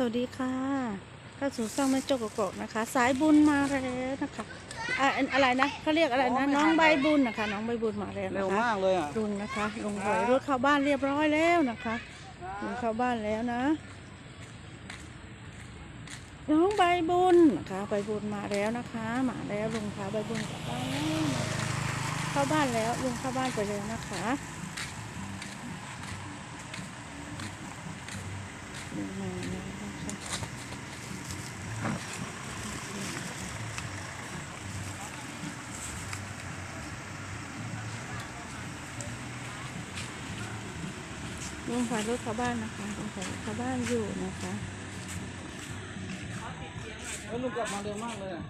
สวัสดีค่ะเข้าสู่ช่องแม่โจกกอกนะคะ สายบุญมาแล้วนะคะอะอันอะไรนะเขาเรียกอะไรนะ น้องใบบุญนะคะ น้องใบบุญมาแล้วเร็วนะคะมากเลยอะ ลุงนะคะลุงถอยรถเข้าบ้านเรียบร้อยแล้วนะคะลุงเข้าบ้านแล้วนะ น้องใบบุญนะคะใบบุญมาแล้วนะคะ มาแล้วลุงพาใบบุญกลับบ้านแล้วนะคะเข้าบ้านแล้วลุงเข้าบ้านไปแล้วนะคะลุงมาแล้วนะคะ นี่ค่ะรถชาวบ้านนะคะสงสัยชาวบ้านอยู่นะคะแล้วลุงกลับมาเร็วมากเลยอะ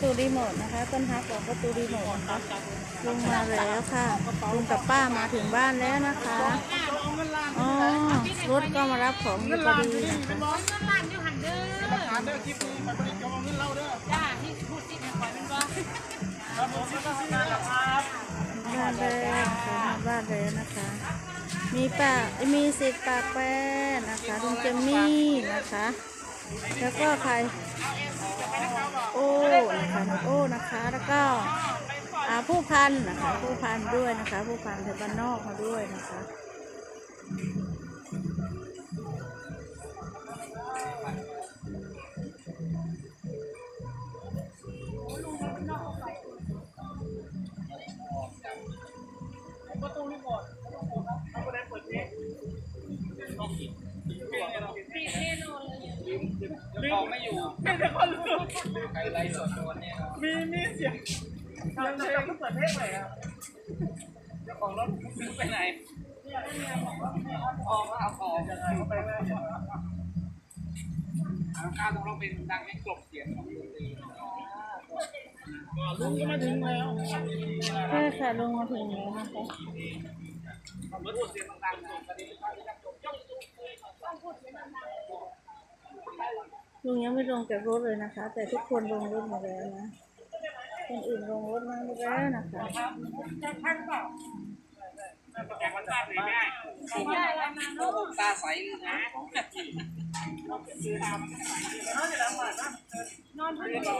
ตูรีโมทนะคะต้นฮักของประตูรีโมทนะคะลุงมาแล้วค่ะลุงกับป้ามาถึงบ้านแล้วนะคะอ๋อรถก็มารับของอยู่พอดีนะคะร้านเด้ออ่านเด้อคลิปนี้มันไม่ได้จองเงินเราเด้อจ้าที่พูดที่แม่คอยเป็นว่าครับผมก็ต้องการครับบ้านแล้วค่ะบ้านแล้วนะคะ มีป้ามีสิทธิ์ปากแป้นะคะลุงเจมมี่นะคะ แล้วก็ใครโอ้นะคะโอ้นะคะแล้วก็อาผู้พันนะคะผู้พันด้วยนะคะ ผู้พันเทบ้านนอกมาด้วยนะคะ ลืมไม่อยู่ไม่ได้คนลืมใครไล่สดวันเนี้มีมีเสียงเสียงเพลงเปิดเพลงไหนอะเจ้าของรถซื้อไปไหนออกแล้วเอาของยังไงเขาไปไม่ได้การต้องเราเป็นดังให้กลบเสียงของดนตรีลุงมาถึงแล้วใช่ค่ะลุงมาถึงแล้วนะคะรถเสียงดังๆประเด็นข้าวที่จะจบย่องลุงยัง ไม่ลงจากรถเลยนะคะ แต่ทุกคนลงรถหมดแล้วนะคนอื่นลงรถมาหมดแล้วนะคะแกงมันตาสีง่ายสิได้แล้วนะลูกตาใสเลยนะนอนพักผ่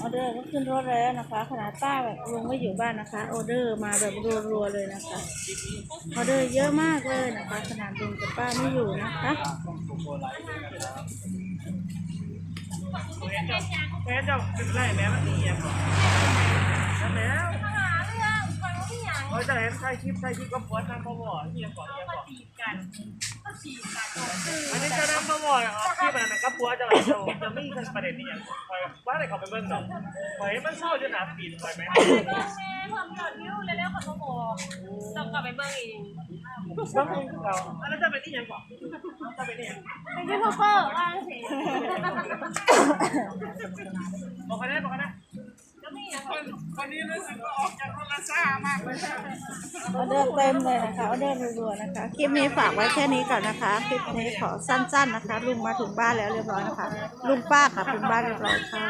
ออเดอร์ก็ขึ้นรถแล้วนะคะขนาดป้าแบบลงไม่อยู่บ้านนะคะ ออเดอร์มาแบบรัวๆเลยนะคะ ออเดอร์เยอะมากเลยนะคะ ขนาดลุงกับป้าไม่อยู่นะคะแม่เจ้าเป็นไรแม่มันดีอะแล้ว เขาจะเห็นใครคลิปใครคลิปก็โพสต์นั่งมาบ่อยที่ยังก่อนที่ยังมาก่อนจีบกันก็จีบกันอันนี้จะนั่งมาบ่อยอ๋อคลิปอันนั้นก็พัวจะไหลโตจะไม่มีประเด็นนี้อย่างคอยว่าอะไรเขาไปเบิ่งดอกคอยมันเศร้าจนหนาปีนคอยไหมแม่ความยอดวิวแล้วแล้วคนมาบอกต้องกลับไปเบิ่งเองก็คงเราอันนั้นจะเป็นที่ยังก่อนจะเป็นที่ยังเป็นยูทูบเบอร์ว่างสิบอกกันได้บอกกันได้ วันนี้รู้สึกว่าออกจากรถละซ่ามากเลยออเดอร์เต็มเลยนะคะออเดอร์รัวๆนะคะ คลิปนี้ฝากไว้แค่นี้ก่อนนะคะ คลิปนี้ขอสั้นๆนะคะ ลุงมาถึงบ้านแล้วเรียบร้อยนะคะ ลุงป้าขับถึงบ้านเรียบร้อยค่ะ